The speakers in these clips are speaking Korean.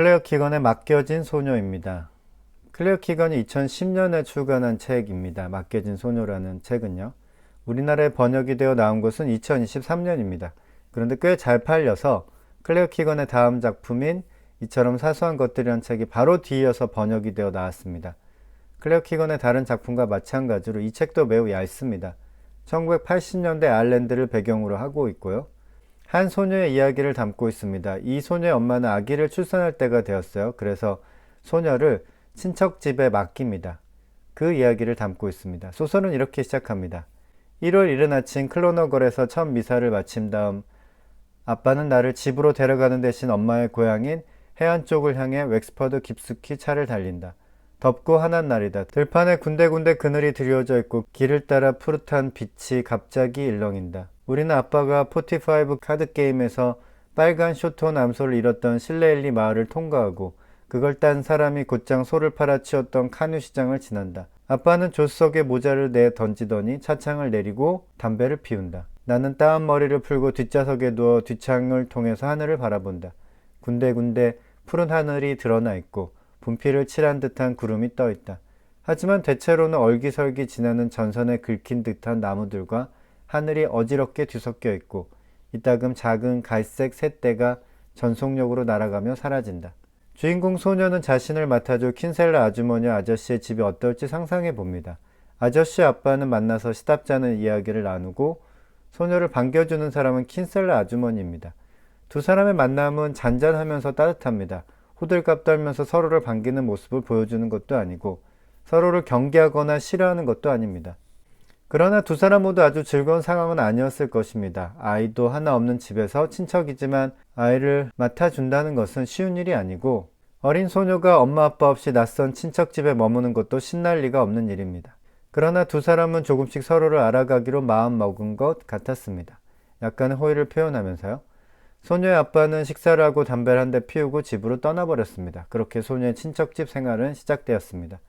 클레어 키건에 맡겨진 소녀입니다. 클레어 키건이 2010년에 출간한 책입니다. 맡겨진 소녀라는 책은요. 우리나라에 번역이 되어 나온 것은 2023년입니다. 그런데 꽤 잘 팔려서 클레어 키건의 다음 작품인 이처럼 사소한 것들이란 책이 바로 뒤이어서 번역이 되어 나왔습니다. 클레어 키건의 다른 작품과 마찬가지로 이 책도 매우 얇습니다. 1980년대 아일랜드를 배경으로 하고 있고요. 한 소녀의 이야기를 담고 있습니다. 이 소녀의 엄마는 아기를 출산할 때가 되었어요. 그래서 소녀를 친척 집에 맡깁니다. 그 이야기를 담고 있습니다. 소설은 이렇게 시작합니다. 1월 이른 아침 클로너걸에서 첫 미사를 마친 다음 아빠는 나를 집으로 데려가는 대신 엄마의 고향인 해안 쪽을 향해 웩스퍼드 깊숙이 차를 달린다. 덥고 한한 날이다. 들판에 군데군데 그늘이 드리워져 있고 길을 따라 푸릇한 빛이 갑자기 일렁인다. 우리는 아빠가 45 카드 게임에서 빨간 쇼톤 암소를 잃었던 실레일리 마을을 통과하고 그걸 딴 사람이 곧장 소를 팔아치웠던 카뉴 시장을 지난다. 아빠는 조수석에 모자를 내 던지더니 차창을 내리고 담배를 피운다. 나는 따은 머리를 풀고 뒷좌석에 누워 뒷창을 통해서 하늘을 바라본다. 군데군데 푸른 하늘이 드러나 있고 분필을 칠한 듯한 구름이 떠 있다. 하지만 대체로는 얼기설기 지나는 전선에 긁힌 듯한 나무들과 하늘이 어지럽게 뒤섞여 있고 이따금 작은 갈색 새떼가 전속력으로 날아가며 사라진다. 주인공 소녀는 자신을 맡아줄 킨셀라 아주머니와 아저씨의 집이 어떨지 상상해 봅니다. 아저씨 아빠는 만나서 시답잖은 이야기를 나누고 소녀를 반겨주는 사람은 킨셀라 아주머니입니다. 두 사람의 만남은 잔잔하면서 따뜻합니다. 호들갑 떨면서 서로를 반기는 모습을 보여주는 것도 아니고 서로를 경계하거나 싫어하는 것도 아닙니다. 그러나 두 사람 모두 아주 즐거운 상황은 아니었을 것입니다. 아이도 하나 없는 집에서 친척이지만 아이를 맡아준다는 것은 쉬운 일이 아니고 어린 소녀가 엄마 아빠 없이 낯선 친척 집에 머무는 것도 신날 리가 없는 일입니다. 그러나 두 사람은 조금씩 서로를 알아가기로 마음 먹은 것 같았습니다. 약간의 호의를 표현하면서요. 소녀의 아빠는 식사를 하고 담배를 한 대 피우고 집으로 떠나버렸습니다. 그렇게 소녀의 친척집 생활은 시작되었습니다.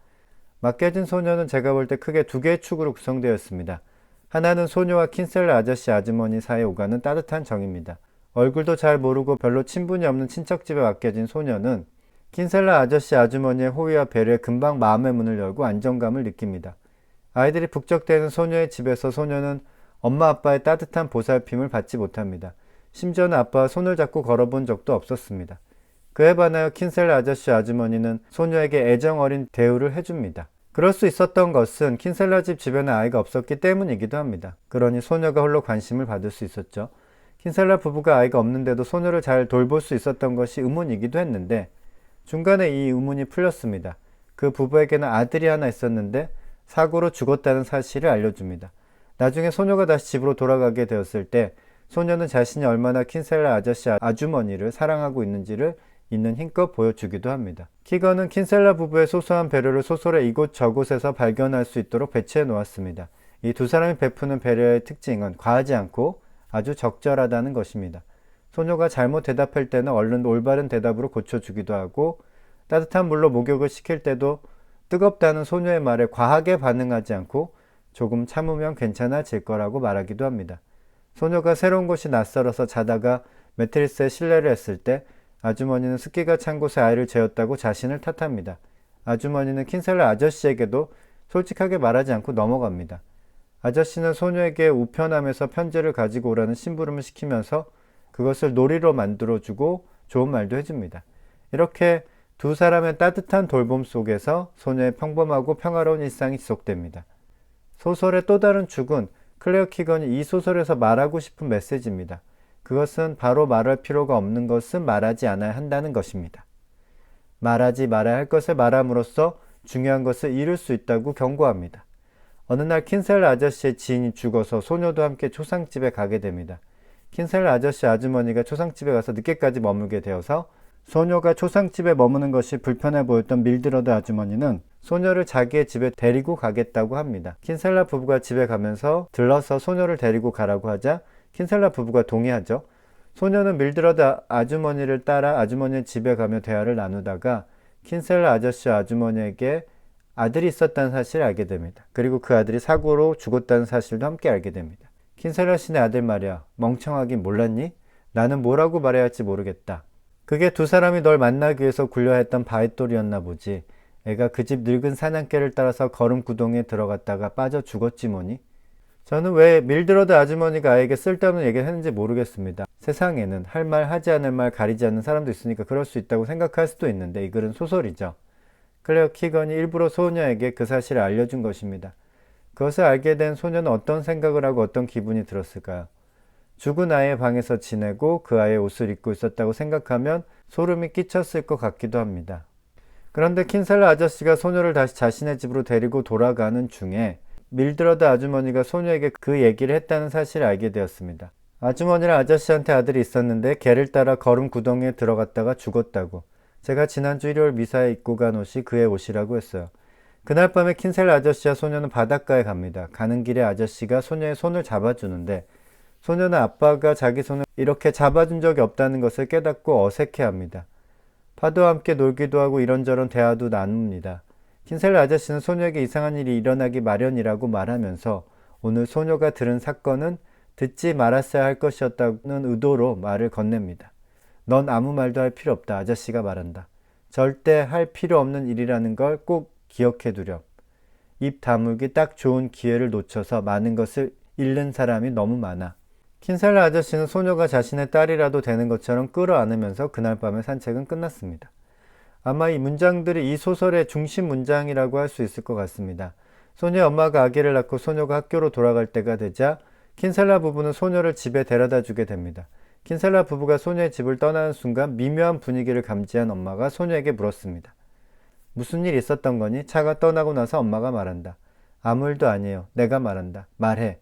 맡겨진 소녀는 제가 볼 때 크게 두 개의 축으로 구성되었습니다. 하나는 소녀와 킨셀라 아저씨 아주머니 사이에 오가는 따뜻한 정입니다. 얼굴도 잘 모르고 별로 친분이 없는 친척집에 맡겨진 소녀는 킨셀라 아저씨 아주머니의 호의와 배려에 금방 마음의 문을 열고 안정감을 느낍니다. 아이들이 북적대는 소녀의 집에서 소녀는 엄마 아빠의 따뜻한 보살핌을 받지 못합니다. 심지어는 아빠와 손을 잡고 걸어본 적도 없었습니다. 그에 반하여 킨셀라 아저씨 아주머니는 소녀에게 애정 어린 대우를 해줍니다. 그럴 수 있었던 것은 킨셀라 집 주변에 아이가 없었기 때문이기도 합니다. 그러니 소녀가 홀로 관심을 받을 수 있었죠. 킨셀라 부부가 아이가 없는데도 소녀를 잘 돌볼 수 있었던 것이 의문이기도 했는데 중간에 이 의문이 풀렸습니다. 그 부부에게는 아들이 하나 있었는데 사고로 죽었다는 사실을 알려줍니다. 나중에 소녀가 다시 집으로 돌아가게 되었을 때 소녀는 자신이 얼마나 킨셀라 아저씨 아주머니를 사랑하고 있는지를 있는 힘껏 보여주기도 합니다. 키건은 킨셀라 부부의 소소한 배려를 소설의 이곳 저곳에서 발견할 수 있도록 배치해 놓았습니다. 이 두 사람이 베푸는 배려의 특징은 과하지 않고 아주 적절하다는 것입니다. 소녀가 잘못 대답할 때는 얼른 올바른 대답으로 고쳐주기도 하고 따뜻한 물로 목욕을 시킬 때도 뜨겁다는 소녀의 말에 과하게 반응하지 않고 조금 참으면 괜찮아질 거라고 말하기도 합니다. 소녀가 새로운 곳이 낯설어서 자다가 매트리스에 실례를 했을 때 아주머니는 습기가 찬 곳에 아이를 재웠다고 자신을 탓합니다. 아주머니는 킨셀라 아저씨에게도 솔직하게 말하지 않고 넘어갑니다. 아저씨는 소녀에게 우편함에서 편지를 가지고 오라는 심부름을 시키면서 그것을 놀이로 만들어주고 좋은 말도 해줍니다. 이렇게 두 사람의 따뜻한 돌봄 속에서 소녀의 평범하고 평화로운 일상이 지속됩니다. 소설의 또 다른 축은 클레어 키건이 이 소설에서 말하고 싶은 메시지입니다. 그것은 바로 말할 필요가 없는 것은 말하지 않아야 한다는 것입니다. 말하지 말아야 할 것을 말함으로써 중요한 것을 이룰 수 있다고 경고합니다. 어느 날 킨셀 아저씨의 지인이 죽어서 소녀도 함께 초상집에 가게 됩니다. 킨셀 아저씨 아주머니가 초상집에 가서 늦게까지 머물게 되어서 소녀가 초상집에 머무는 것이 불편해 보였던 밀드러드 아주머니는 소녀를 자기의 집에 데리고 가겠다고 합니다. 킨셀라 부부가 집에 가면서 들러서 소녀를 데리고 가라고 하자 킨셀라 부부가 동의하죠. 소녀는 밀드러드 아주머니를 따라 아주머니의 집에 가며 대화를 나누다가 킨셀라 아저씨 아주머니에게 아들이 있었다는 사실을 알게 됩니다. 그리고 그 아들이 사고로 죽었다는 사실도 함께 알게 됩니다. 킨셀라 씨네 아들 말이야. 멍청하긴 몰랐니? 나는 뭐라고 말해야 할지 모르겠다. 그게 두 사람이 널 만나기 위해서 굴려 했던 바윗돌이었나 보지. 애가 그 집 늙은 사냥개를 따라서 거름 구덩이에 들어갔다가 빠져 죽었지 뭐니? 저는 왜 밀드러드 아주머니가 아이에게 쓸데없는 얘기를 했는지 모르겠습니다. 세상에는 할 말 하지 않을 말 가리지 않는 사람도 있으니까 그럴 수 있다고 생각할 수도 있는데 이 글은 소설이죠. 클레어 키건이 일부러 소녀에게 그 사실을 알려준 것입니다. 그것을 알게 된 소녀는 어떤 생각을 하고 어떤 기분이 들었을까요? 죽은 아이의 방에서 지내고 그 아이의 옷을 입고 있었다고 생각하면 소름이 끼쳤을 것 같기도 합니다. 그런데 킨셀라 아저씨가 소녀를 다시 자신의 집으로 데리고 돌아가는 중에 밀드러드 아주머니가 소녀에게 그 얘기를 했다는 사실을 알게 되었습니다. 아주머니랑 아저씨한테 아들이 있었는데 개를 따라 거름 구덩이에 들어갔다가 죽었다고. 제가 지난주 일요일 미사에 입고 간 옷이 그의 옷이라고 했어요. 그날 밤에 킨셀 아저씨와 소녀는 바닷가에 갑니다. 가는 길에 아저씨가 소녀의 손을 잡아주는데 소녀는 아빠가 자기 손을 이렇게 잡아준 적이 없다는 것을 깨닫고 어색해합니다. 파도와 함께 놀기도 하고 이런저런 대화도 나눕니다. 킨셀 아저씨는 소녀에게 이상한 일이 일어나기 마련이라고 말하면서 오늘 소녀가 들은 사건은 듣지 말았어야 할 것이었다는 의도로 말을 건넵니다. 넌 아무 말도 할 필요 없다. 아저씨가 말한다. 절대 할 필요 없는 일이라는 걸 꼭 기억해 두렴. 입 다물기 딱 좋은 기회를 놓쳐서 많은 것을 잃는 사람이 너무 많아. 킨살라 아저씨는 소녀가 자신의 딸이라도 되는 것처럼 끌어안으면서 그날 밤의 산책은 끝났습니다. 아마 이 문장들이 이 소설의 중심 문장이라고 할 수 있을 것 같습니다. 소녀의 엄마가 아기를 낳고 소녀가 학교로 돌아갈 때가 되자 킨살라 부부는 소녀를 집에 데려다 주게 됩니다. 킨살라 부부가 소녀의 집을 떠나는 순간 미묘한 분위기를 감지한 엄마가 소녀에게 물었습니다. 무슨 일 있었던 거니? 차가 떠나고 나서 엄마가 말한다. 아무 일도 아니에요. 내가 말한다. 말해.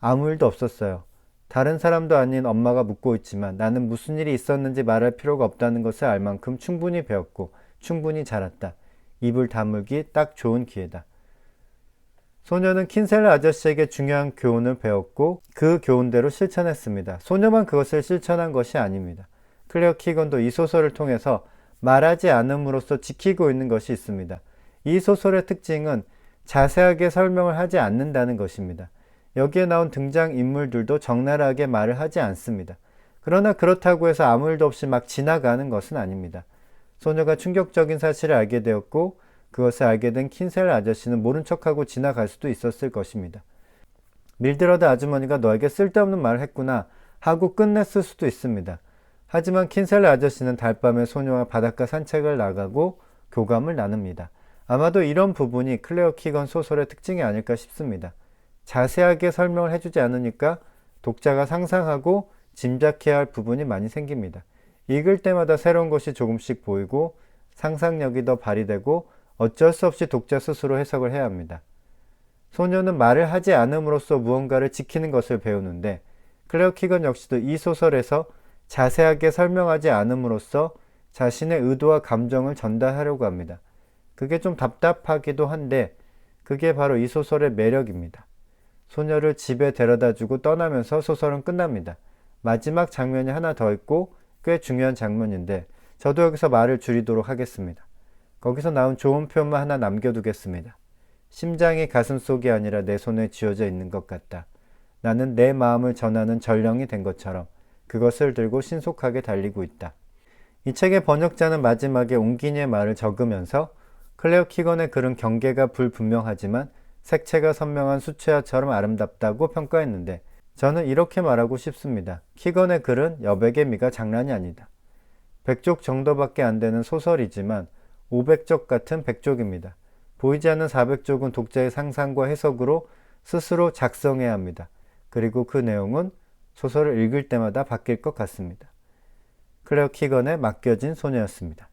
아무 일도 없었어요. 다른 사람도 아닌 엄마가 묻고 있지만 나는 무슨 일이 있었는지 말할 필요가 없다는 것을 알 만큼 충분히 배웠고 충분히 자랐다. 입을 다물기 딱 좋은 기회다. 소녀는 킨셀라 아저씨에게 중요한 교훈을 배웠고 그 교훈대로 실천했습니다. 소녀만 그것을 실천한 것이 아닙니다. 클레어 키건도 이 소설을 통해서 말하지 않음으로써 지키고 있는 것이 있습니다. 이 소설의 특징은 자세하게 설명을 하지 않는다는 것입니다. 여기에 나온 등장 인물들도 적나라하게 말을 하지 않습니다. 그러나 그렇다고 해서 아무 일도 없이 막 지나가는 것은 아닙니다. 소녀가 충격적인 사실을 알게 되었고 그것을 알게 된 킨셀 아저씨는 모른 척하고 지나갈 수도 있었을 것입니다. 밀드러드 아주머니가 너에게 쓸데없는 말을 했구나 하고 끝냈을 수도 있습니다. 하지만 킨셀 아저씨는 달밤에 소녀와 바닷가 산책을 나가고 교감을 나눕니다. 아마도 이런 부분이 클레어 키건 소설의 특징이 아닐까 싶습니다. 자세하게 설명을 해주지 않으니까 독자가 상상하고 짐작해야 할 부분이 많이 생깁니다. 읽을 때마다 새로운 것이 조금씩 보이고 상상력이 더 발휘되고 어쩔 수 없이 독자 스스로 해석을 해야 합니다. 소녀는 말을 하지 않음으로써 무언가를 지키는 것을 배우는데 클레어 키건 역시도 이 소설에서 자세하게 설명하지 않음으로써 자신의 의도와 감정을 전달하려고 합니다. 그게 좀 답답하기도 한데 그게 바로 이 소설의 매력입니다. 소녀를 집에 데려다 주고 떠나면서 소설은 끝납니다. 마지막 장면이 하나 더 있고 꽤 중요한 장면인데 저도 여기서 말을 줄이도록 하겠습니다. 거기서 나온 좋은 표현만 하나 남겨두겠습니다. 심장이 가슴 속이 아니라 내 손에 쥐어져 있는 것 같다. 나는 내 마음을 전하는 전령이 된 것처럼 그것을 들고 신속하게 달리고 있다. 이 책의 번역자는 마지막에 옹기니의 말을 적으면서 클레어 키건의 글은 경계가 불분명하지만 색채가 선명한 수채화처럼 아름답다고 평가했는데 저는 이렇게 말하고 싶습니다. 키건의 글은 여백의 미가 장난이 아니다. 100쪽 정도밖에 안 되는 소설이지만 500쪽 같은 100쪽입니다. 보이지 않는 400쪽은 독자의 상상과 해석으로 스스로 작성해야 합니다. 그리고 그 내용은 소설을 읽을 때마다 바뀔 것 같습니다. 클레어 키건의 맡겨진 소녀였습니다.